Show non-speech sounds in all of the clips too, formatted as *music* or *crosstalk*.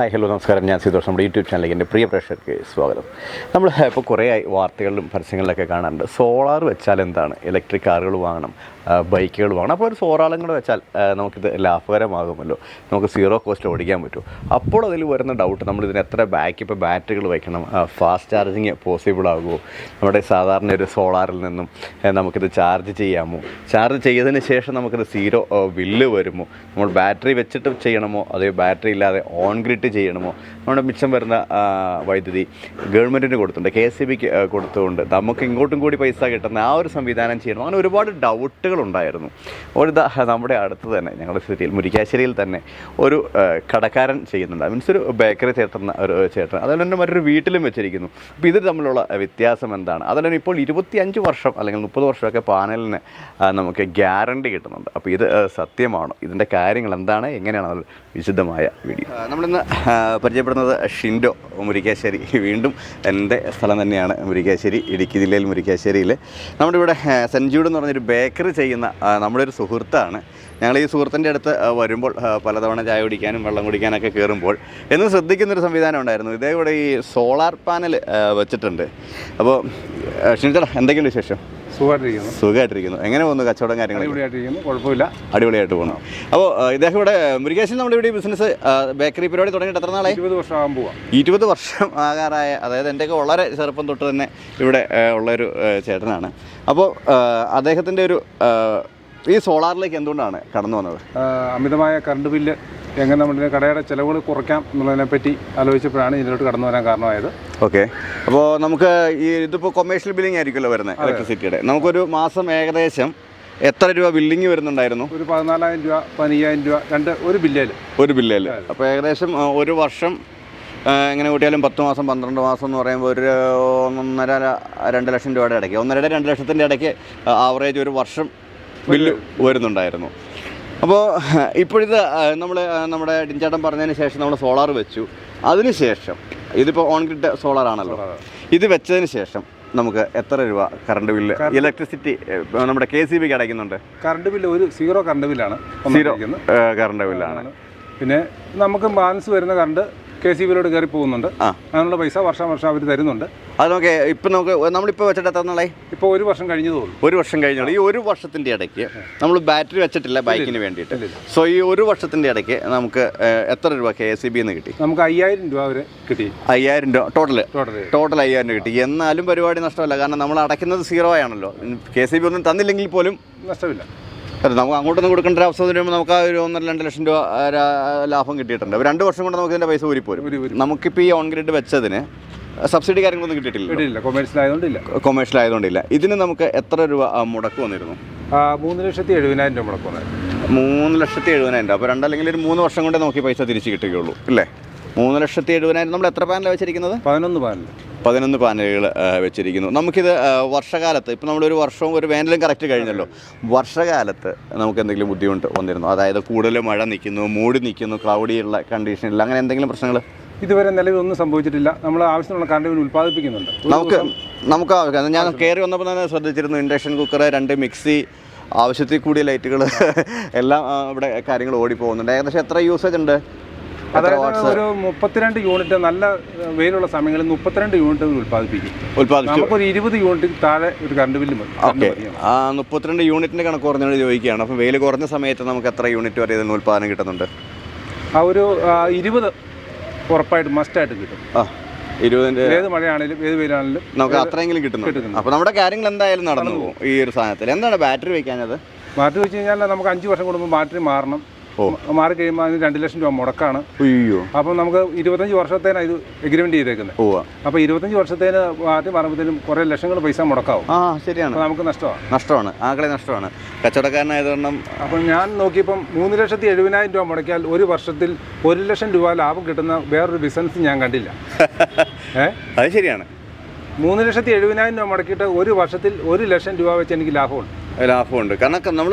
Hi hello നമസ്കാരം. ഞാൻ സീതോഷ് നമ്മുടെ യൂട്യൂബ് ചാനലിലേക്ക് എന്റെ പ്രിയ പ്രേക്ഷകർക്ക് സ്വാഗതം. നമ്മൾ ഇപ്പോൾ കുറേ വാർത്തകളിലും പരസ്യങ്ങളിലൊക്കെ കാണാറുണ്ട്. സോളാർ വെച്ചാൽ എന്താണ്? ഇലക്ട്രിക് കാറുകൾ വാങ്ങണം ബൈക്കുകൾ വാങ്ങണം. അപ്പോൾ ഒരു സോളാറും കൂടെ വെച്ചാൽ നമുക്കിത് ലാഭകരമാകുമല്ലോ. നമുക്ക് സീറോ കോസ്റ്റ് ഓടിക്കാൻ പറ്റും. അപ്പോൾ അതിൽ വരുന്ന ഡൗട്ട് നമ്മൾ ഇതിന് എത്ര ബാക്ക് ഇപ്പോൾ ബാറ്ററികൾ വയ്ക്കണം ഫാസ്റ്റ് ചാർജിങ് പോസിബിൾ ആകുമോ? നമ്മുടെ സാധാരണ ഒരു സോളാറിൽ നിന്നും നമുക്കിത് ചാർജ് ചെയ്യാമോ? ചാർജ് ചെയ്തതിന് ശേഷം നമുക്കിത് സീറോ ബില്ല് വരുമോ? നമ്മൾ ബാറ്ററി വെച്ചിട്ട് ചെയ്യണമോ? അതോ ബാറ്ററി ഇല്ലാതെ ഓൺ ഗ്രിഡ് ചെയ്യണമോ? നമ്മുടെ മിച്ചം വരുന്ന വൈദ്യുതി ഗവൺമെന്റിന് കൊടുത്തുണ്ട് കെ എസ് സി ബിക്ക് കൊടുത്തുകൊണ്ട്. നമുക്ക് ഇങ്ങോട്ടും കൂടി പൈസ കിട്ടുന്ന ആ ഒരു സംവിധാനം ചെയ്യണം. അങ്ങനെ ഒരുപാട് ഡൗട്ടുകൾ ഉണ്ടായിരുന്നു ഒരു നമ്മുടെ അടുത്ത് തന്നെ ഞങ്ങളുടെ സിറ്റിയിൽ മുരിക്കാശ്ശേരിയിൽ തന്നെ ഒരു കടക്കാരൻ ചെയ്യുന്നുണ്ട്. മീൻസ് ഒരു ബേക്കറി ചേർത്തുന്ന ഒരു ചേട്ടൻ. അതുപോലെ തന്നെ മറ്റൊരു വീട്ടിലും വെച്ചിരിക്കുന്നു. അപ്പോൾ ഇത് തമ്മിലുള്ള വ്യത്യാസം എന്താണ്? അതുപോലെ ഇപ്പോൾ ഇരുപത്തിയഞ്ച് വർഷം അല്ലെങ്കിൽ മുപ്പത് വർഷമൊക്കെ പാനലിന് നമുക്ക് ഗ്യാരണ്ടി കിട്ടുന്നുണ്ട്. അപ്പോൾ ഇത് സത്യമാണ്? ഇതിന്റെ കാര്യങ്ങൾ എന്താണ്? എങ്ങനെയാണ് വിശദമായ വീഡിയോ? നമ്മളിന്ന് പരിചയപ്പെടുന്നത് ഷിൻഡോ മുരിക്കാശ്ശേരി. വീണ്ടും എന്റെ സ്ഥലം തന്നെയാണ് മുരിക്കാശ്ശേരി ഇടുക്കി ജില്ലയിൽ മുരിക്കാശ്ശേരിയിൽ നമ്മുടെ ഇവിടെ സെൻജൂഡ് എന്ന് പറഞ്ഞൊരു ബേക്കറി ചെയ്യുന്ന നമ്മുടെ ഒരു സുഹൃത്താണ്. ഞങ്ങൾ ഈ സുഹൃത്തിന്റെ അടുത്ത് വരുമ്പോൾ പലതവണ ചായ കുടിക്കാനും വെള്ളം കുടിക്കാനൊക്കെ കയറുമ്പോൾ എന്ന് ശ്രദ്ധിക്കുന്നൊരു സംവിധാനം ഉണ്ടായിരുന്നു. ഇതേ ഈ സോളാർ പാനൽ വെച്ചിട്ടുണ്ട്. അപ്പോൾ ഷിൻഡോ എന്തൊക്കെയുണ്ട് വിശേഷം? സുഖമായിട്ടിരിക്കുന്നു. സുഖമായിട്ടിരിക്കുന്നു. എങ്ങനെ പോകുന്നു കച്ചവടം കാര്യങ്ങൾ അടിപൊളിയായിട്ടിരിക്കുന്നു. കുഴപ്പമില്ല. അടിപൊളിയായിട്ട് പോകണം അപ്പോൾ ഇദ്ദേഹം ഇവിടെ മുരുകേശൻ നമ്മുടെ ഇവിടെ ബിസിനസ് ബേക്കറി പരിപാടി തുടങ്ങിയിട്ട് എത്ര നാളെ ഇരുപത് വർഷമാകാൻ പോവാം. ഇരുപത് വർഷം ആകാറായ അതായത് എന്റെയൊക്കെ വളരെ ചെറുപ്പം തൊട്ട് തന്നെ ഇവിടെ ഉള്ളൊരു ചേട്ടനാണ്. അപ്പോൾ അദ്ദേഹത്തിന്റെ ഒരു ഈ സോളാറിലേക്ക് എന്തുകൊണ്ടാണ് കടന്നു വന്നത്? അമിതമായ കറണ്ട് ബില്ല് എങ്ങനെ നമ്മുടെ കടയുടെ ചിലവുകൾ കുറയ്ക്കാം എന്നുള്ളതിനെ പറ്റി ആലോചിച്ചപ്പോഴാണ് ഇതിലോട്ട് കടന്നു വരാൻ കാരണമായത്. ഓക്കെ. അപ്പോൾ നമുക്ക് ഈ ഇതിപ്പോൾ കൊമേഴ്ഷ്യൽ ബില്ലിംഗ് ആയിരിക്കുമല്ലോ വരുന്നത് ഇലക്ട്രിസിറ്റിയുടെ നമുക്കൊരു മാസം ഏകദേശം എത്ര രൂപ ബില്ലിംഗ് വരുന്നുണ്ടായിരുന്നു? ഒരു പതിനാലായിരം രൂപ പതിനയ്യായിരം രൂപ രണ്ട് ഒരു ബില്ലേൽ ഒരു ബില്ലേൽ അപ്പോൾ ഏകദേശം ഒരു വർഷം എങ്ങനെ കൂട്ടിയാലും പത്ത് മാസം പന്ത്രണ്ട് മാസം എന്ന് പറയുമ്പോൾ ഒരു ഒന്നര രണ്ട് ലക്ഷം രൂപയുടെ ഇടയ്ക്ക് ഒന്നര രണ്ട് ലക്ഷത്തിന്റെ ഇടയ്ക്ക് ആവറേജ് ഒരു വർഷം ബില്ല് വരുന്നുണ്ടായിരുന്നു. അപ്പോൾ ഇപ്പോഴിത് നമ്മൾ നമ്മുടെ ഡിഞ്ചാട്ടം പറഞ്ഞതിന് ശേഷം നമ്മൾ സോളാർ വെച്ചു. അതിനുശേഷം ഇതിപ്പോൾ ഓൺ ഗ്രിഡ് സോളാർ. ആണല്ലോ ഇത് വെച്ചതിന് ശേഷം നമുക്ക് എത്ര രൂപ കറണ്ട് ബില്ല് ഇലക്ട്രിസിറ്റി നമ്മുടെ കെ സി ബിക്ക് അടയ്ക്കുന്നുണ്ട്? കറണ്ട് ബില്ല് ഒരു സീറോ കറണ്ട് ബില്ലാണ് സീറോ. കറണ്ട് ബില്ലാണ്. പിന്നെ നമുക്ക് ബാലൻസ് വരുന്ന കറണ്ട് കെ സി ബിയിലോട്ട് കയറി പോകുന്നുണ്ട്. അതിനുള്ള പൈസ വർഷം വർഷം അവർ തരുന്നുണ്ട്. അത് നമുക്ക് ഇപ്പം നമുക്ക് നമ്മളിപ്പോൾ വെച്ചിട്ട് എത്ര ഇപ്പോൾ ഒരു വർഷം കഴിഞ്ഞു തോന്നും ഒരു വർഷം കഴിഞ്ഞുള്ളൂ ഈ ഒരു വർഷത്തിന്റെ ഇടയ്ക്ക് നമ്മൾ ബാറ്ററി വെച്ചിട്ടില്ല ബൈക്കിന് വേണ്ടിയിട്ട്. സോ ഈ ഒരു വർഷത്തിന്റെ ഇടയ്ക്ക് നമുക്ക് എത്ര രൂപ കെ എസ് സി ബിന്ന് കിട്ടി? നമുക്ക് അയ്യായിരം രൂപ വരെ കിട്ടി. അയ്യായിരം രൂപ ടോട്ടൽ ടോട്ടൽ ടോട്ടൽ അയ്യായിരം രൂപ കിട്ടി. എന്നാലും പരിപാടി നഷ്ടമല്ല. കാരണം നമ്മൾ അടയ്ക്കുന്നത് സീറോ ആണല്ലോ. കെ സി ബി ഒന്നും തന്നില്ലെങ്കിൽ പോലും നഷ്ടമില്ല. അതെ നമുക്ക് അങ്ങോട്ടൊന്നും കൊടുക്കേണ്ട ഒരു അവസ്ഥ വരുമ്പോൾ നമുക്ക് ആ ഒരു ഒന്നര രണ്ട് ലക്ഷം രൂപ ലാഭം കിട്ടിയിട്ടുണ്ട്. അപ്പോൾ രണ്ട് വർഷം കൊണ്ട് നമുക്ക് ഇതിന്റെ പൈസ ഊരിപ്പോരും. ഊരി ഊരി. നമുക്കിപ്പോൾ ഈ ഓൺ ഗ്രിഡ് വെച്ചതിന് സബ്സിഡി കാര്യങ്ങളൊന്നും കിട്ടിയിട്ടില്ല കൊമേഴ്സ്യൽ ആയതുകൊണ്ടില്ല. കൊമേഴ്ഷ്യൽ ആയതുകൊണ്ടില്ല. ഇതിന് നമുക്ക് എത്ര രൂപ മുടക്ക് വന്നിരുന്നു? മൂന്ന് ലക്ഷത്തി എഴുപതിനായിരം രൂപ മുടക്കുന്നത് മൂന്ന് ലക്ഷത്തി എഴുപതിനായിരം രൂപ. അപ്പോൾ രണ്ടല്ലെങ്കിൽ ഒരു മൂന്ന് വർഷം കൊണ്ട് നമുക്ക് ഈ പൈസ തിരിച്ച് കിട്ടുകയുള്ളൂ അല്ലേ മൂന്ന് ലക്ഷത്തി എഴുപതിനായിരം. നമ്മൾ എത്ര പാനലാണ് വെച്ചിരിക്കുന്നത്? പതിനൊന്ന് പാനൽ പതിനൊന്ന് പാനലുകൾ വെച്ചിരിക്കുന്നു. നമുക്കിത് വർഷകാലത്ത് ഇപ്പം നമ്മളൊരു വർഷവും ഒരു വേനലും കറക്റ്റ് കഴിഞ്ഞല്ലോ. വർഷകാലത്ത് നമുക്ക് എന്തെങ്കിലും ബുദ്ധിമുട്ട് വന്നിരുന്നു? അതായത് കൂടുതൽ മഴ നിൽക്കുന്നു മൂടി നിൽക്കുന്നു ക്ലൗഡിയുള്ള കണ്ടീഷനിൽ അങ്ങനെ എന്തെങ്കിലും പ്രശ്നങ്ങൾ? ഇതുവരെ നിലവിൽ ഒന്നും സംഭവിച്ചിട്ടില്ല. നമ്മൾ ആവശ്യമുള്ള കറണ്ട് ഇവിടെ ഉൽപ്പാദിപ്പിക്കുന്നുണ്ട്. നമുക്ക് നമുക്ക് ആവശ്യം- ഞാൻ കയറി വന്നപ്പോൾ തന്നെ ശ്രദ്ധിച്ചിരുന്നു ഇൻഡക്ഷൻ കുക്കർ രണ്ട് മിക്സി ആവശ്യത്തിൽ കൂടിയ ലൈറ്റുകൾ എല്ലാം ഇവിടെ കാര്യങ്ങൾ ഓടിപ്പോകുന്നുണ്ട്. ഏകദേശം എത്ര യൂസേജ് ഉണ്ട്? അതായത് ഒരു മുപ്പത്തിരണ്ട് യൂണിറ്റ് നല്ല വെയിലുള്ള സമയങ്ങളിൽ മുപ്പത്തിരണ്ട് യൂണിറ്റ് ഉൽപ്പാദിപ്പിക്കും. നമുക്ക് ഒരു ഇരുപത് യൂണിറ്റ് താഴെ ഒരു കറണ്ട് ബില്ല് ഓക്കെ. ആ മുപ്പത്തിരണ്ട് യൂണിറ്റിന്റെ കണക്ക് കുറഞ്ഞോട് ചോദിക്കുകയാണ്. അപ്പം വെയിൽ കുറഞ്ഞ സമയത്ത് നമുക്ക് എത്ര യൂണിറ്റ് വരെ ഇതിന് ഉൽപ്പാദനം കിട്ടുന്നുണ്ട്? ആ ഒരു ഇരുപത് ഉറപ്പായിട്ട് മസ്റ്റായിട്ട് കിട്ടും. ആ ഇരുപതിന്റെ ഏത് മഴയാണെങ്കിലും ഏത് വെയിലാണെങ്കിലും നമുക്ക് അത്രയെങ്കിലും കിട്ടുന്നുണ്ട്. അപ്പോൾ നമ്മുടെ കാര്യങ്ങൾ എന്തായാലും നടന്നു പോകും ഈ ഒരു സാധനത്തിൽ. എന്താണ് ബാറ്ററി വയ്ക്കാനത് ബാറ്ററി വെച്ച് കഴിഞ്ഞാൽ നമുക്ക് അഞ്ച് വർഷം കൂടുമ്പോൾ ബാറ്ററി മാറണം. മാറി കഴിയുമ്പോൾ അതിന് രണ്ട് ലക്ഷം രൂപ മുടക്കാണ്. അയ്യോ. അപ്പം നമുക്ക് ഇരുപത്തഞ്ച് വർഷത്തേനാണ് ഇത് എഗ്രിമെന്റ് ചെയ്തേക്കുന്നത് അപ്പോൾ ഇരുപത്തഞ്ച് വർഷത്തേന് മാറ്റി പറയുമ്പോഴത്തേനും കുറേ ലക്ഷങ്ങൾ പൈസ മുടക്കാവും. ആ ശരിയാണ്. നമുക്ക് നഷ്ടമാണ് നഷ്ടമാണ്. ആകളെ നഷ്ടമാണ്. കച്ചവടക്കാരനായതുകൊണ്ടും അപ്പം ഞാൻ നോക്കിയപ്പം മൂന്ന് ലക്ഷത്തി എഴുപതിനായിരം രൂപ മുടക്കിയാൽ ഒരു വർഷത്തിൽ ഒരു ലക്ഷം രൂപ ലാഭം കിട്ടുന്ന വേറൊരു ബിസിനസ് ഞാൻ കണ്ടില്ല. *laughs* ഏഹ് അത് ശരിയാണ്. മൂന്ന് ലക്ഷത്തി എഴുപതിനായിരം രൂപ മുടക്കിയിട്ട് ഒരു വർഷത്തിൽ ഒരു ലക്ഷം രൂപ വെച്ച് എനിക്ക് ലാഭമുണ്ട്. ലാഭമുണ്ട്. കാരണം നമ്മൾ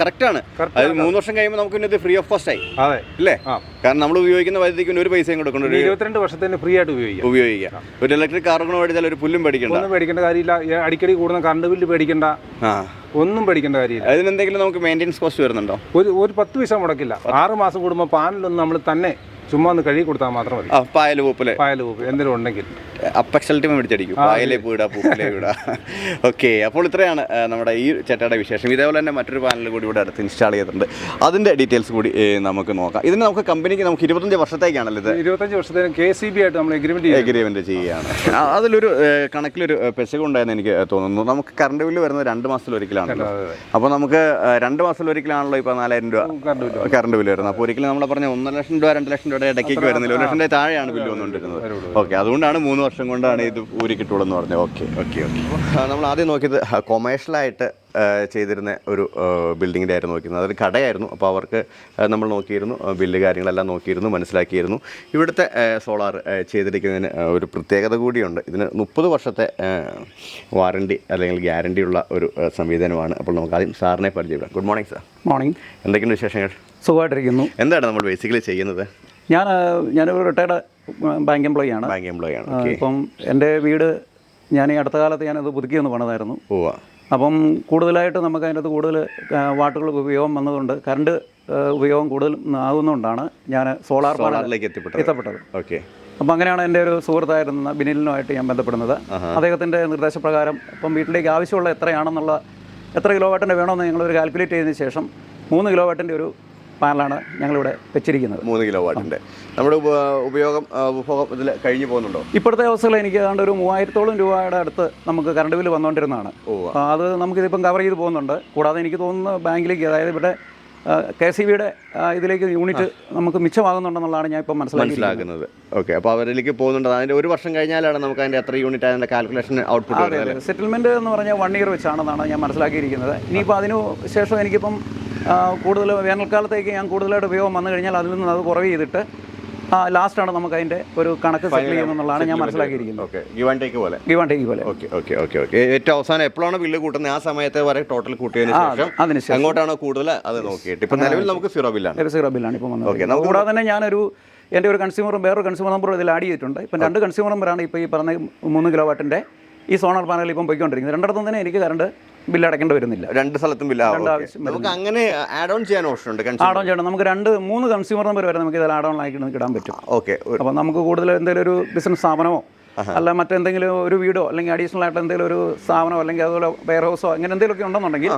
കറക്റ്റാണ്. ആണ്. അതായത് മൂന്ന് വർഷം കഴിയുമ്പോൾ നമുക്ക് പിന്നെ ഇത് ഫ്രീ ഓഫ് കോസ്റ്റ് ആയി. അതെ. അല്ലേ കാരണം നമ്മൾ ഉപയോഗിക്കുന്ന വൈദ്യുതിക്ക് ഒരു പൈസയും കൊടുക്കണം ഇരുപത്തിരണ്ട് വർഷത്തിന് ഫ്രീ ആയിട്ട് ഉപയോഗിക്കാം. ഉപയോഗിക്കാം. ഒരു ഇലക്ട്രിക് കാറുകൾ മേടിച്ചാൽ ഒരു പുല്ലും പേടിക്കണ്ട. ഒന്നും പേടിക്കേണ്ട കാര്യമില്ല. അടിക്കടി കൂടുന്ന കറണ്ട് ബില്ല് പേടിക്കണ്ട. ഒന്നും പേടിക്കേണ്ട കാര്യമില്ല. അതിനെന്തെങ്കിലും നമുക്ക് മെയിന്റെനൻസ് കോസ്റ്റ് വരുന്നുണ്ടോ? ഒരു ഒരു പത്ത് പൈസ മുടക്കില്ല. ആറ് മാസം കൂടുമ്പോൾ പാനലൊന്നും നമ്മൾ തന്നെ ചുമ്മാ ഒന്ന് കഴുകി കൊടുത്താൽ മാത്രം മതി. ആ പായൽ പൂപ്പൽ. പായൽ പൂപ്പ് എന്തെങ്കിലും ഉണ്ടെങ്കിൽ. അപ്പക്ഷൽ ടീം പിടിച്ചടിക്കും. പായലെ പൂടാ പൂപ്പലെ വിടാ ഓക്കെ അപ്പോൾ ഇത്രയാണ് നമ്മുടെ ഈ ചേട്ടയുടെ വിശേഷം. ഇതേപോലെ തന്നെ മറ്റൊരു പാനൽ കൂടി ഇവിടെ അടുത്ത് ഇൻസ്റ്റാൾ ചെയ്തിട്ടുണ്ട്. അതിന്റെ ഡീറ്റെയിൽസ് കൂടി നമുക്ക് നോക്കാം. ഇതിന് നമുക്ക് കമ്പനിക്ക് നമുക്ക് ഇരുപത്തഞ്ച് വർഷത്തേക്കാണല്ലോ ഇത്? ഇരുപത്തഞ്ച് വർഷത്തേക്ക് കെ സി ബി ആയിട്ട് നമ്മൾ എഗ്രിമെന്റ് എഗ്രിമെന്റ് എഗ്രിമെന്റ് ചെയ്യുകയാണ്. അതിലൊരു കണക്കിലൊരു പെശകുണ്ടായെന്ന് എനിക്ക് തോന്നുന്നു. നമുക്ക് കറണ്ട് ബില്ല് വരുന്നത് രണ്ട് മാസത്തിലൊരിക്കലാണല്ലോ അപ്പോൾ നമുക്ക് രണ്ട് മാസത്തിലൊരിക്കലാണല്ലോ ഇപ്പോൾ നാലായിരം രൂപ കറണ്ട് ബില്ല് വരുന്നത്. അപ്പോൾ ഒരിക്കലും നമ്മൾ പറഞ്ഞ ഒന്നര ലക്ഷം രൂപ രണ്ട് ലക്ഷം രൂപയുടെ ഇടയ്ക്ക് വരുന്നില്ല. ഒരു ലക്ഷത്തിന്റെ താഴെയാണ് ബില്ല് വന്നുകൊണ്ടിരുന്നത്. ഓക്കെ അതുകൊണ്ടാണ് മൂന്ന് വർഷം കൊണ്ടാണ് ഇത് ഊരി കിട്ടുള്ളൂ എന്ന് പറഞ്ഞത് ഓക്കെ ഓക്കെ ഓക്കെ നമ്മൾ ആദ്യം നോക്കിയത് കൊമേഴ്ഷ്യലായിട്ട് ചെയ്തിരുന്ന ഒരു ബിൽഡിങ്ങിന്റെ ആയിരുന്നു നോക്കിയിരുന്നത്. അതൊരു കടയായിരുന്നു. അപ്പോൾ അവർക്ക് നമ്മൾ നോക്കിയിരുന്നു ബില്ല് കാര്യങ്ങളെല്ലാം നോക്കിയിരുന്നു മനസ്സിലാക്കിയിരുന്നു. ഇവിടുത്തെ സോളാർ ചെയ്തിരിക്കുന്നതിന് ഒരു പ്രത്യേകത കൂടിയുണ്ട്. ഇതിന് മുപ്പത് വർഷത്തെ വാറണ്ടി അല്ലെങ്കിൽ ഗ്യാരണ്ടി ഉള്ള ഒരു സംവിധാനമാണ്. അപ്പോൾ നമുക്ക് ആദ്യം സാറിനെ പരിചയപ്പെടാം. ഗുഡ് മോർണിംഗ് സാർ മോർണിംഗ് എന്തൊക്കെയുണ്ട് വിശേഷങ്ങൾ? സുഖമായിട്ടിരിക്കുന്നു. എന്താണ് നമ്മൾ ബേസിക്കലി ചെയ്യുന്നത്? ഞാൻ ഞാൻ ഞാനൊരു റിട്ടയർഡ് ബാങ്ക് എംപ്ലോയി ആണ്. ബാങ്ക് എംപ്ലോയി ആണ്. ഇപ്പം എന്റെ വീട് ഞാൻ ഈ അടുത്ത കാലത്ത് ഞാനത് പുതുക്കിയൊന്ന് പണിതായിരുന്നു. അപ്പം കൂടുതലായിട്ട് നമുക്ക് അതിനകത്ത് കൂടുതൽ വാട്ടുകൾ ഉപയോഗം വന്നതുകൊണ്ട് കറണ്ട് ഉപയോഗം കൂടുതൽ ആകുന്നതുകൊണ്ടാണ് ഞാൻ സോളാർ പാനലിലേക്ക് എത്തിപ്പെട്ടത്. എത്തപ്പെട്ടത്. ഓക്കെ അപ്പം അങ്ങനെയാണ് എന്റെ ഒരു സുഹൃത്തായിരുന്ന ബിനിലിനുമായിട്ട് ഞാൻ ബന്ധപ്പെടുന്നത്. അദ്ദേഹത്തിന്റെ നിർദ്ദേശപ്രകാരം ഇപ്പം വീട്ടിലേക്ക് ആവശ്യമുള്ള എത്രയാണെന്നുള്ള എത്ര കിലോ വാട്ടിന്റെ വേണമെന്ന് ഞങ്ങളൊരു കാൽക്കുലേറ്റ് ചെയ്തതിന് ശേഷം മൂന്ന് കിലോ വാട്ടിന്റെ ഒരു പാനലാണ് ഞങ്ങളിവിടെ വെച്ചിരിക്കുന്നത്. മൂന്ന് കിലോ വാട്ടിന്റെ നമ്മുടെ ഉപയോഗം ഉപഭോഗം ഇതിൽ കഴിഞ്ഞു പോകുന്നുണ്ടോ? ഇപ്പോഴത്തെ അവസ്ഥയിൽ എനിക്ക് ഏതാണ്ട് ഒരു മൂവായിരത്തോളം രൂപയുടെ അടുത്ത് നമുക്ക് കറണ്ട് ബില്ല് വന്നുകൊണ്ടിരുന്നതാണ് അത് നമുക്കിതിപ്പം കവർ ചെയ്ത് പോകുന്നുണ്ട്. കൂടാതെ എനിക്ക് തോന്നുന്നു ബാങ്കിലേക്ക് അതായത് ഇവിടെ കെ സി ബിയുടെ ഇതിലേക്ക് യൂണിറ്റ് നമുക്ക് മിച്ചമാകുന്നുണ്ടെന്നുള്ളതാണ് ഞാൻ ഇപ്പം മനസ്സിലാക്കുന്നത്. ഓക്കെ അപ്പോൾ അവരിലേക്ക് പോകുന്നുണ്ട്. അതിന്റെ ഒരു വർഷം കഴിഞ്ഞാലാണ് നമുക്ക് അതിന്റെ എത്ര യൂണിറ്റ് അതിന്റെ കാൽക്കുലേഷൻ ഔട്ട്പുട്ട് സെറ്റിൽമെന്റ് എന്ന് പറഞ്ഞാൽ വൺ ഇയർ വെച്ചാണെന്നാണ് ഞാൻ മനസ്സിലാക്കിയിരിക്കുന്നത്. ഇനിയിപ്പോൾ അതിനു ശേഷം എനിക്കിപ്പം കൂടുതൽ വേനൽക്കാലത്തേക്ക് ഞാൻ കൂടുതലായിട്ട് ഉപയോഗം വന്നു കഴിഞ്ഞാൽ അതിൽ നിന്ന് അത് കുറവ് ചെയ്തിട്ട് ലാസ്റ്റാണ് നമുക്ക് അതിന്റെ ഒരു കണക്ക് സെറ്റിൽ ചെയ്യുന്നതാണ് ഞാൻ മനസ്സിലാക്കിയിരിക്കുന്നത്. ഓക്കെ. ഗിവ് ടേക്ക് പോലെ. പോലെ. Okay okay okay okay. ഏറ്റവും അവസാനം എപ്പോഴാണ് ബില്ല് കൂട്ടുന്നത്? ആ സമയത്ത് വരെ ടോട്ടൽ കൂട്ടിയതിന് ശേഷം അതിനുശേഷം അങ്ങോട്ടാണോ കൂടുതൽ അത് നോക്കിയിട്ട്. ഇപ്പം നിലവിൽ നമുക്ക് സീറോ ബില്ലാണ് സീറോ ബില്ലാണ് ഇപ്പോൾ വന്നത്. കൂടാതെ തന്നെ ഞാനൊരു എന്റെ ഒരു കൺസ്യൂമറും വേറൊരു കൺസ്യൂമർ നമ്പറും ഇതിൽ ആഡ് ചെയ്തിട്ടുണ്ട്. ഇപ്പം രണ്ട് കൺസ്യൂമർ നമ്പറാണ് ഇപ്പോൾ ഈ പറഞ്ഞ മൂന്ന് കിലോ വാട്ടിന്റെ ഈ സോണർ പാനൽ ഇപ്പം പോയിക്കൊണ്ടിരിക്കുന്നത്. രണ്ടിടത്തും തന്നെ എനിക്ക് കറണ്ട് ബില്ല് അടയ്ക്കേണ്ടി വരുന്നില്ല. രണ്ട് സ്ഥലത്തും ബില്ല് നമുക്ക് അങ്ങനെ ആഡ് ഓൺ ചെയ്യാൻ ഓപ്ഷൻ ഉണ്ട് ആഡ് ഓൺ ചെയ്യണം. നമുക്ക് രണ്ട് മൂന്ന് കൺസ്യൂമർ നമ്പർ വരെ നമുക്ക് ഇതിൽ ആഡ് ഓൺ ആക്കി ഇടാൻ പറ്റും. ഓക്കെ. അപ്പോൾ നമുക്ക് കൂടുതൽ എന്തെങ്കിലും ഒരു ബിസിനസ് സ്ഥാപനമോ അല്ല മറ്റെന്തെങ്കിലും ഒരു വീടോ അല്ലെങ്കിൽ അഡീഷണൽ ആയിട്ട് എന്തെങ്കിലും ഒരു സ്ഥാപനമോ അല്ലെങ്കിൽ അതുപോലെ വെയർ ഹൗസോ അങ്ങനെ എന്തെങ്കിലുമൊക്കെ ഉണ്ടെന്നുണ്ടെങ്കിൽ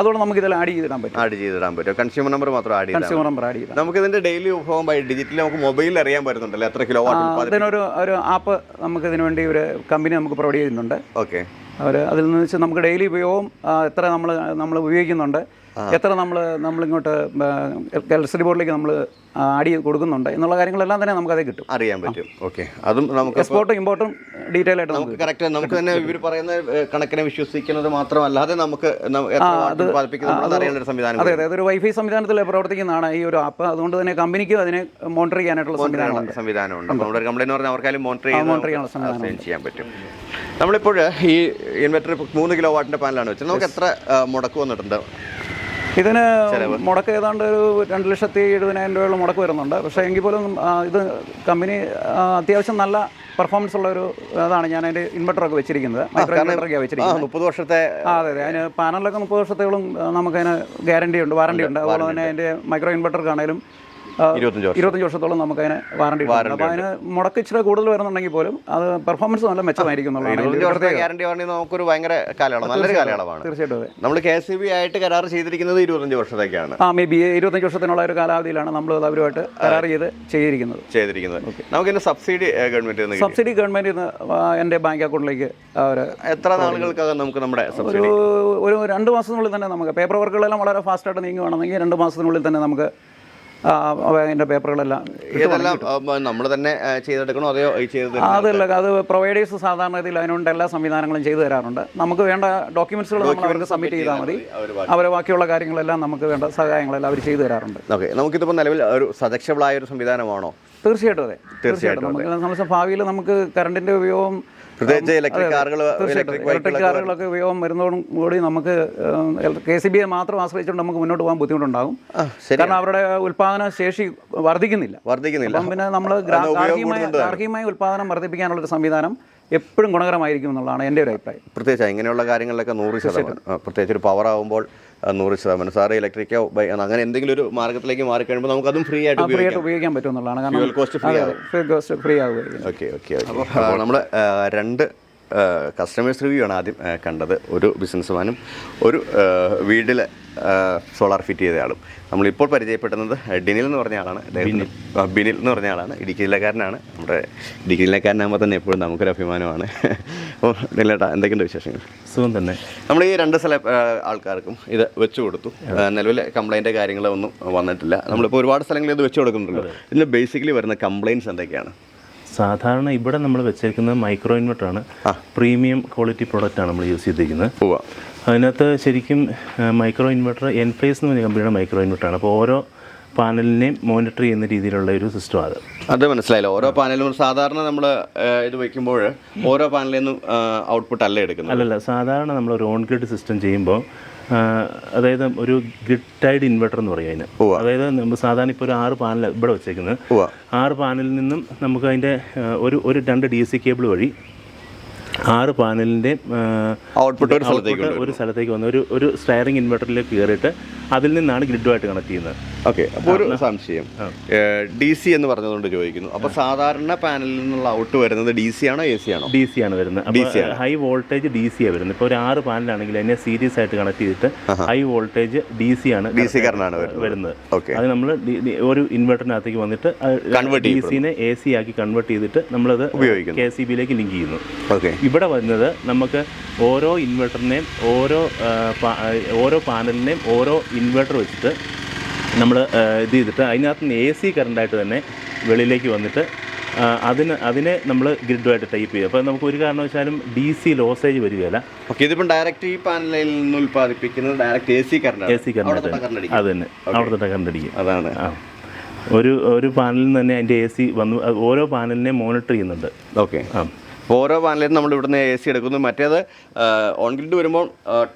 അതുകൊണ്ട് നമുക്ക് ഇതിൽ ആഡ് ചെയ്തിടാൻ പറ്റും. ആഡ് ചെയ്തിടാൻ പറ്റും. കൺസ്യൂമർ നമ്പർ മാത്രം ആഡ് കൺസ്യൂമർ നമ്പർ ആഡ് ചെയ്താൽ നമുക്ക് ഇതിന്റെ ഡെയിലി ഉപഭോഗം ബൈ ഡിജിറ്റലി നമുക്ക് മൊബൈലിൽ അറിയാൻ പറ്റുന്നുണ്ടല്ലോ എത്ര കിലോ അതിനൊരു ഒരു ആപ്പ് നമുക്ക് ഇതിനു വേണ്ടി ഒരു കമ്പനി നമുക്ക് പ്രൊവൈഡ് ചെയ്യുന്നുണ്ട്. ഓക്കെ അവർ അതിൽ നിന്ന് വെച്ച് നമുക്ക് ഡെയിലി ഉപയോഗം എത്ര നമ്മൾ നമ്മൾ ഉപയോഗിക്കുന്നുണ്ട് എത്ര നമ്മൾ നമ്മളിങ്ങോട്ട് ഇലക്ട്രിസിറ്റി ബോർഡിലേക്ക് നമ്മൾ ആഡ് ചെയ്ത് കൊടുക്കുന്നുണ്ട് എന്നുള്ള കാര്യങ്ങളെല്ലാം തന്നെ നമുക്ക് അതേ കിട്ടും. അറിയാൻ പറ്റും. ഓക്കെ. അതും നമുക്ക് എക്സ്പോർട്ടും ഇമ്പോർട്ടും ഡീറ്റെയിൽ ആയിട്ട് നമുക്ക് കറക്റ്റ് നമുക്ക് തന്നെ ഇവർ പറയുന്ന കണക്കിനെ വിശ്വസിക്കുന്നത് മാത്രമല്ലാതെ നമുക്ക് സംവിധാനം അതെ അതെ. അതൊരു വൈഫൈ സംവിധാനത്തിൽ പ്രവർത്തിക്കുന്നതാണ് ഈ ഒരു ആപ്പ് അതുകൊണ്ട് തന്നെ കമ്പനിക്കും അതിനെ മോണിറ്റർ ചെയ്യാനായിട്ടുള്ള സംവിധാനമുണ്ട്. സംവിധാനമുണ്ട്. നമ്മുടെ കംപ്ലൈന്റ് പറഞ്ഞാൽ അവർക്കാലും മോണിറ്റർ ചെയ്യാൻ പറ്റും. നമ്മളിപ്പോൾ ഈ ഇൻവെർട്ടർ മൂന്ന് കിലോ വാട്ടിന്റെ പാനലാണ് വെച്ചത്. നമുക്ക് എത്ര മുടക്ക് വന്നിട്ടുണ്ട്? ഇതിന് മുടക്ക് ഏതാണ്ട് ഒരു രണ്ട് ലക്ഷത്തി എഴുപതിനായിരം രൂപയുള്ള മുടക്ക് വരുന്നുണ്ട്. പക്ഷേ എങ്കിൽ പോലും ഇത് കമ്പനി അത്യാവശ്യം നല്ല പെർഫോമൻസ് ഉള്ള ഒരു അതാണ് ഞാൻ അതിന്റെ ഇൻവെർട്ടറൊക്കെ വെച്ചിരിക്കുന്നത്. മൈക്രോ വെച്ചിരിക്കുന്നത്. മുപ്പത് വർഷത്തെ അതെ അതെ. അതിന് പാനലിലൊക്കെ മുപ്പത് വർഷത്തോളം നമുക്ക് നമുക്കതിന് ഗ്യാരണ്ടി ഉണ്ട് വാറണ്ടി ഉണ്ട് അതുപോലെ തന്നെ അതിന്റെ മൈക്രോ ഇൻവെർട്ടർക്കാണേലും ഇരുപത്തഞ്ച് വർഷം. ഇരുപത്തഞ്ച് വർഷത്തോളം നമുക്കതിന് വാറണ്ടി അപ്പോൾ അതിന് മുടക്ക് ഇച്ചിരി കൂടുതൽ വരുന്നുണ്ടെങ്കിൽ പോലും അത് പെർഫോമൻസ് നല്ല മെച്ചമായിരിക്കും. ഗ്യാരണ്ടി വാറണ്ടി നമുക്കൊരു ഭയങ്കര കാലയളവ് നല്ലൊരു കാലയളവാണ്. തീർച്ചയായിട്ടും നമ്മൾ കെ എസ് ബി ആയിട്ട് കരാർ ചെയ്തിരിക്കുന്നത് ഇരുപത്തഞ്ച് വർഷത്തേക്കാണ്. ആ മേ ബി ഇരുപത്തഞ്ച് വർഷത്തിനുള്ള ഒരു കാലാവധിയിലാണ് നമ്മൾ അവരുമായിട്ട് കരാർ ചെയ്ത് ചെയ്തിരിക്കുന്നത്. ചെയ്തിരിക്കുന്നത്. നമുക്ക് സബ്സിഡി ഗവൺമെന്റ്. സബ്സിഡി ഗവൺമെന്റ് എന്റെ ബാങ്ക് അക്കൗണ്ടിലേക്ക് എത്ര നാളുകൾക്കകം നമുക്ക് നമ്മുടെ ഒരു ഒരു രണ്ട് മാസത്തിനുള്ളിൽ തന്നെ നമുക്ക്. പേപ്പർ വർക്കുകളെല്ലാം വളരെ ഫാസ്റ്റായിട്ട് നീങ്ങുകയാണെങ്കിൽ രണ്ട് മാസത്തിനുള്ളിൽ തന്നെ നമുക്ക് അതിന്റെ പേപ്പറുകളെല്ലാം ഇതെല്ലാം നമ്മൾ തന്നെ ചെയ്തെടുക്കണോ അതെയോ ഈ ചെയ്ത് അതല്ല അത് പ്രൊവൈഡേഴ്സ് സാധാരണ രീതിയിൽ അതിനുണ്ട് എല്ലാ സംവിധാനങ്ങളും ചെയ്തു തരാറുണ്ട്. നമുക്ക് വേണ്ട ഡോക്യുമെന്റ്സുകൾ നമ്മൾ അവർക്ക് സബ്മിറ്റ് ചെയ്താൽ മതി. അവരെ ബാക്കിയുള്ള കാര്യങ്ങളെല്ലാം നമുക്ക് വേണ്ട സഹായങ്ങളെല്ലാം അവർ ചെയ്തു തരാറുണ്ട്. ഓക്കെ നമുക്കിതിപ്പോൾ നിലവിൽ ഒരു സജക്ഷബിളായ ഒരു സംവിധാനമാണോ? തീർച്ചയായിട്ടും അതെ. തീർച്ചയായിട്ടും നമുക്ക് സംബന്ധിച്ച ഭാവിയിൽ നമുക്ക് കറണ്ടിന്റെ ഉപയോഗം പ്രത്യേകിച്ച് ഇലക്ട്രിക് കാറുകൾ തീർച്ചയായിട്ടും ഇലക്ട്രിക് കാറുകളൊക്കെ ഉപയോഗം വരുന്നതോടും കൂടി നമുക്ക് കെ സി ബിയെ മാത്രം ആശ്രയിച്ചുകൊണ്ട് നമുക്ക് മുന്നോട്ട് പോകാൻ ബുദ്ധിമുട്ടുണ്ടാകും. കാരണം അവരുടെ ഉൽപ്പാദന ശേഷി വർദ്ധിക്കുന്നില്ല. വർദ്ധിക്കുന്നില്ല. പിന്നെ നമ്മൾ ഗാർഹികമായ ഉൽപാദനം വർദ്ധിപ്പിക്കാനുള്ള ഒരു സംവിധാനം എപ്പോഴും ഗുണകരമായിരിക്കും എന്നുള്ളതാണ് എന്റെ ഒരു അഭിപ്രായം. പ്രത്യേകിച്ച് ഇങ്ങനെയുള്ള കാര്യങ്ങളിലൊക്കെ നൂറ് ശതമാനം. പ്രത്യേകിച്ച് ഒരു പവർ ആകുമ്പോൾ നൂറ് ശതമാനം. സാറ് ഇലക്ട്രിക്കോ ബൈ അങ്ങനെ എന്തെങ്കിലും ഒരു മാർഗത്തിലേക്ക് മാറി കഴിയുമ്പോൾ നമുക്ക് അതും ഫ്രീ ആയിട്ട് ഫ്രീ ആയിട്ട് ഉപയോഗിക്കാൻ പറ്റും എന്നുള്ളതാണ്. Fuel cost free free cost free okay okay അപ്പോൾ നമ്മൾ രണ്ട് കസ്റ്റമേഴ്സ് റിവ്യൂ ആണ് ആദ്യം കണ്ടത്. ഒരു ബിസിനസ്മാനും ഒരു വീട്ടിൽ സോളാർ ഫിറ്റ് ചെയ്ത ആളും. നമ്മളിപ്പോൾ പരിചയപ്പെടുന്നത് ഡിനിൽ എന്ന് പറഞ്ഞ ആളാണ്. ബിനിൽ. എന്ന് പറഞ്ഞ ആളാണ്. ഇടുക്കി ജില്ലക്കാരനാണ് നമ്മുടെ ഇടുക്കി ജില്ലക്കാരനാകുമ്പോൾ തന്നെ എപ്പോഴും നമുക്കൊരു അഭിമാനമാണ്. അപ്പോൾ ഡിനിലേട്ടാ എന്തൊക്കെയുണ്ട് വിശേഷങ്ങൾ? സുഖം തന്നെ. നമ്മൾ ഈ രണ്ട് സ്ഥല ആൾക്കാർക്കും ഇത് വെച്ചു കൊടുത്തു. നിലവിൽ കംപ്ലൈന്റ് കാര്യങ്ങളൊന്നും വന്നിട്ടില്ല. നമ്മളിപ്പോൾ ഒരുപാട് സ്ഥലങ്ങളിൽ ഇത് വെച്ചു കൊടുക്കുന്നുണ്ടല്ലോ ഇതിൽ ബേസിക്കലി വരുന്ന കംപ്ലയിന്റ്സ് എന്തൊക്കെയാണ്? സാധാരണ ഇവിടെ നമ്മൾ വെച്ചേക്കുന്നത് മൈക്രോ ഇൻവെർട്ടർ ആണ്. പ്രീമിയം ക്വാളിറ്റി പ്രോഡക്റ്റാണ് നമ്മൾ യൂസ് ചെയ്തിരിക്കുന്നത്. അതിനകത്ത് ശരിക്കും മൈക്രോ ഇൻവെർട്ടർ എൻഫേസ് എന്ന് പറഞ്ഞ കമ്പനിയുടെ മൈക്രോ ഇൻവെർട്ടറാണ് അപ്പോൾ ഓരോ പാനലിനെയും മോണിറ്റർ ചെയ്യുന്ന രീതിയിലുള്ള ഒരു സിസ്റ്റം അത്. അത് മനസ്സിലായില്ല. ഓരോ പാനലും സാധാരണ നമ്മൾ ഇത് വയ്ക്കുമ്പോൾ ഓരോ പാനലിൽ നിന്നും ഔട്ട്പുട്ട് അല്ല എടുക്കുന്നത്. അല്ലല്ല. സാധാരണ നമ്മൾ ഒരു ഓൺ ഗ്രിഡ് സിസ്റ്റം ചെയ്യുമ്പോൾ അതായത് ഒരു ഗ്രിഡ് ടൈഡ് ഇൻവെർട്ടർ എന്ന് പറയും അതിന്. അതായത് നമ്മൾ സാധാരണ ഇപ്പോൾ ഒരു ആറ് പാനൽ ഇവിടെ വെച്ചേക്കുന്നത്. ആറ് പാനലിൽ നിന്നും നമുക്ക് അതിന്റെ ഒരു ഒരു രണ്ട് ഡി സി കേബിൾ വഴി ആറ് പാനലിന്റെ ഔട്ട്പുട്ട് ഒരു സ്ഥലത്തേക്ക് ഒരു സ്ഥലത്തേക്ക് വന്ന് ഒരു ഒരു സ്റ്റയറിംഗ് ഇൻവെർട്ടറിലേക്ക് കയറിയിട്ട് അതിൽ നിന്നാണ് ഗ്രിഡുമായിട്ട് കണക്ട് ചെയ്യുന്നത്. ഓക്കെ അപ്പോൾ ഒരു സംശയം. ഡി സി എന്ന് പറഞ്ഞതുകൊണ്ട് ചോദിക്കുന്നു. അപ്പോൾ സാധാരണ പാനലിൽ നിന്നുള്ള ഔട്ട് വരുന്നത് ഡി സി ആണോ എ സി ആണോ? ഡി സി ആണ് വരുന്നത്. ഹൈ വോൾട്ടേജ് ഡി സി ആണ് വരുന്നത്. ഇപ്പോൾ ഒരു ആറ് പാനലാണെങ്കിൽ അതിനെ സീരീസ് ആയിട്ട് കണക്ട് ചെയ്തിട്ട് ഹൈ വോൾട്ടേജ് ഡി സി ആണ് ഡി സി കറണ്ടാണ് വരുന്നത്. അത് നമ്മൾ ഒരു ഇൻവെർട്ടറിനകത്തേക്ക് വന്നിട്ട് Convert ഡി സിനെ എ സി ആക്കി കൺവേർട്ട് ചെയ്തിട്ട് നമ്മളത് ഉപയോഗിക്കുന്നു. കെ സി ബിയിലേക്ക് ലിങ്ക് ചെയ്യുന്നു. ഓക്കെ. ഇവിടെ വരുന്നത് നമുക്ക് ഓരോ ഇൻവെർട്ടറിനെയും ഓരോ ഓരോ പാനലിനെയും ഓരോ ഇൻവെർട്ടർ വെച്ചിട്ട് നമ്മൾ ഇത് ചെയ്തിട്ട് അതിനകത്ത് നിന്ന് എ സി കറണ്ടായിട്ട് തന്നെ വെളിയിലേക്ക് വന്നിട്ട് അതിന് അതിനെ നമ്മൾ ഗ്രിഡുമായിട്ട് ടൈപ്പ് ചെയ്യും. അപ്പോൾ നമുക്ക് ഒരു കാരണവശാലും ഡി സി ലോസേജ് വരികയില്ല. ഓക്കെ ഇതിപ്പം ഡയറക്റ്റ് ഈ പാനലിൽ നിന്ന് ഉൽപ്പാദിപ്പിക്കുന്നത് direct A C current A C current അത് തന്നെ. അവിടുത്തെ കറണ്ട് അടിക്കും. അതാണ്. ആ. ഒരു ഒരു പാനലിൽ നിന്ന് തന്നെ അതിന്റെ എ സി വന്നു. ഓരോ പാനലിനെ മോണിറ്റർ ചെയ്യുന്നുണ്ട്. ഓക്കെ ആ. ഓരോ പാനലിൽ നമ്മൾ ഇവിടുന്ന് എ സി എടുക്കുന്നു. മറ്റേത് ഓൺ ഗ്രിഡ് വരുമ്പോൾ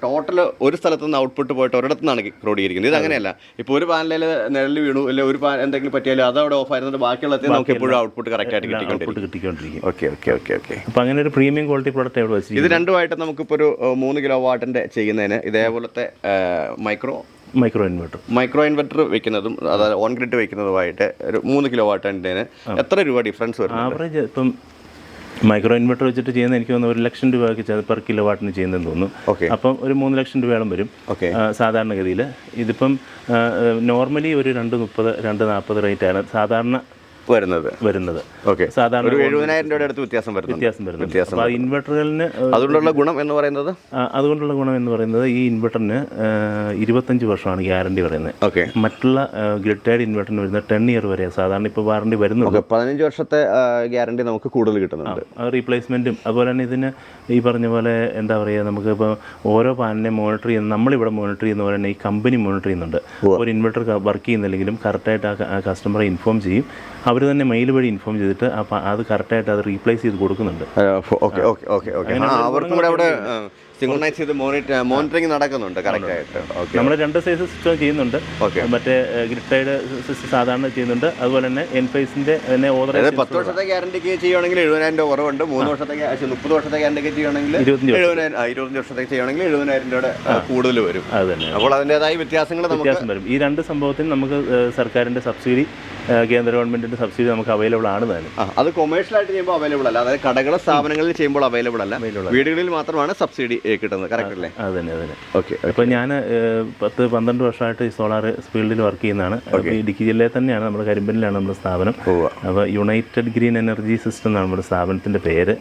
ടോട്ടൽ ഒരു സ്ഥലത്ത് നിന്ന് ഔട്ട്പുട്ട് പോയിട്ട് ഒരിടത്തു നിന്നാണ് ക്രോഡീകരിക്കുന്നത്. ഇത് അങ്ങനെയല്ല. ഇപ്പോൾ ഒരു പാനലിൽ നിഴൽ വീണു അല്ലെങ്കിൽ ഒരു പാൻ എന്തെങ്കിലും പറ്റിയാലും അത് അവിടെ ഓഫ് ആയിരുന്നത് ബാക്കിയുള്ള നമുക്ക് എപ്പോഴും ഔട്ട്പുട്ട് കറക്റ്റ് ആയിട്ട് കിട്ടിക്കൊണ്ടിരിക്കും. ഓക്കെ ഓക്കെ ഓക്കെ ഓക്കെ അപ്പോൾ അങ്ങനെ ഒരു പ്രീമിയം ക്വാളിറ്റി പ്രോഡക്റ്റ് എവിടെ വെച്ചു ഇത് രണ്ടുമായിട്ട് നമുക്കിപ്പോൾ ഒരു മൂന്ന് കിലോ വാട്ടിന്റെ ചെയ്യുന്നതിന് ഇതേപോലത്തെ micro micro inverter micro inverter വെക്കുന്നതും അതായത് ഓൺ ഗ്രിഡ് വെക്കുന്നതുമായിട്ട് ഒരു മൂന്ന് കിലോ വാട്ടിന്റെ എത്ര രൂപ ഡിഫറൻസ് വരും ആവറേജ് ഇപ്പം മൈക്രോ ഇൻവെർട്ടർ വെച്ചിട്ട് ചെയ്യുന്ന എനിക്ക് തോന്നുന്നു ഒരു ലക്ഷം രൂപയ്ക്ക് പെർ കിലോ വാട്ടിന് ചെയ്യുന്നതെന്ന് തോന്നുന്നു. ഓക്കെ അപ്പം ഒരു മൂന്ന് ലക്ഷം രൂപയോളം വരും. ഓക്കെ സാധാരണഗതിയിൽ ഇതിപ്പം നോർമലി ഒരു രണ്ട് മുപ്പത് രണ്ട് നാൽപ്പത് റേറ്റാണ് സാധാരണ വരുന്നത്. വരുന്നത്. ഓക്കെ സാധാരണ ഒരു എഴുപതിനായിരം രൂപയുടെ അടുത്ത് വ്യത്യാസം വരുന്നു വ്യത്യാസം വരുന്നു വ്യത്യാസം ഇൻവെർട്ടറുകളിന് അതുകൊണ്ടുള്ള ഗുണം എന്ന് പറയുന്നത്? അതുകൊണ്ടുള്ള ഗുണം എന്ന് പറയുന്നത് ഈ ഇൻവെർട്ടറിന് ഇരുപത്തഞ്ച് വർഷമാണ് ഗ്യാരണ്ടി പറയുന്നത്. ഓക്കെ മറ്റുള്ള ഗ്രിഡ് ടൈഡ് ഇൻവെർട്ടറിന് വരുന്നത് ടെൻ ഇയർ വരെ സാധാരണ ഇപ്പോൾ വാറണ്ടി വരുന്നുണ്ട്. പതിനഞ്ച് വർഷത്തെ ഗ്യാരണ്ടി നമുക്ക് കൂടുതൽ കിട്ടുന്നുണ്ട്. റീപ്ലേസ്മെന്റും അതുപോലെ തന്നെ ഇതിന് ഈ പറഞ്ഞ പോലെ എന്താ പറയുക നമുക്ക് ഇപ്പോൾ ഓരോ പാനലിനെ മോണിറ്റർ ചെയ്യുന്ന നമ്മളിവിടെ മോണിറ്റർ ചെയ്യുന്ന പോലെ തന്നെ ഈ കമ്പനി മോണിറ്റർ ചെയ്യുന്നുണ്ട്. ഒരു ഇൻവെർട്ടർ വർക്ക് ചെയ്യുന്നില്ലെങ്കിലും കറക്റ്റായിട്ട് ആ കസ്റ്റമറെ ഇൻഫോം ചെയ്യും. അവർ തന്നെ മെയിൽ വഴി ഇൻഫോം ചെയ്തിട്ട് ആ അത് കറക്റ്റായിട്ട് അത് റീപ്ലേസ് ചെയ്ത് കൊടുക്കുന്നുണ്ട്. ഓക്കെ ഓക്കെ ഓക്കെ ഓക്കെ അവർക്കും കൂടെ അവിടെ സിംഗിളൈസ് ചെയ്ത് മോണിറ്റർ മോണിറ്ററിംഗ് നടക്കുന്നുണ്ട് കറക്റ്റ് ആയിട്ട്. നമ്മൾ രണ്ട് സൈസ് സിസ്റ്റം ചെയ്യുന്നുണ്ട്. ഓക്കെ മറ്റേ ഗ്രിട്ടൈഡ് സാധാരണ ചെയ്യുന്നുണ്ട്. അതുപോലെ തന്നെ എൻഫൈസിന്റെ തന്നെ അതായത് പത്ത് വർഷത്തെ ഗ്യാരണ്ടിക്ക് ചെയ്യുകയാണെങ്കിൽ എഴുപതിനായിരം രൂപ കുറവുണ്ട്. മൂന്ന് വർഷത്തെ മുപ്പത് വർഷത്തെ ഗ്യാരണ്ടിക്ക് ചെയ്യുകയാണെങ്കിൽ എഴുപതിനായിരം ഇരുപത്തഞ്ച് വർഷത്തേക്ക് ചെയ്യുകയാണെങ്കിൽ എഴുപതിനായിരം രൂപയുടെ കൂടുതൽ വരും. അത് തന്നെ. അപ്പോൾ അതിന്റെതായ വ്യത്യാസങ്ങൾ വ്യത്യാസം വരും. ഈ രണ്ട് സംഭവത്തിന് നമുക്ക് സർക്കാരിന്റെ സബ്സിഡി കേന്ദ്ര ഗവൺമെന്റിന്റെ സബ്സിഡി നമുക്ക് അവൈലബിൾ ആണ് തന്നെ അത് കൊമേഴ്ഷ്യൽ ആയിട്ട് ചെയ്യുമ്പോൾ അവൈലബിൾ അല്ല. അതായത് കടകള സ്ഥാപനങ്ങളിൽ ചെയ്യുമ്പോൾ അവൈലബിൾ അല്ല. വീടുകളിൽ മാത്രമാണ് സബ്സിഡി കിട്ടുന്നത്. കറക്റ്റ് അല്ലേ? അത് തന്നെ അത് തന്നെ ഓക്കെ അപ്പോൾ ഞാൻ പത്ത് പന്ത്രണ്ട് വർഷമായിട്ട് ഈ സോളാർ ഫീൽഡിൽ വർക്ക് ചെയ്യുന്നതാണ്. അപ്പോൾ ഇടുക്കി ജില്ലയിൽ തന്നെയാണ് നമ്മുടെ കരിമ്പനിലാണ് നമ്മുടെ സ്ഥാപനം. അപ്പൊ അപ്പോൾ യുണൈറ്റഡ് ഗ്രീൻ എനർജി സിസ്റ്റം എന്നാണ് നമ്മുടെ സ്ഥാപനത്തിന്റെ പേര്.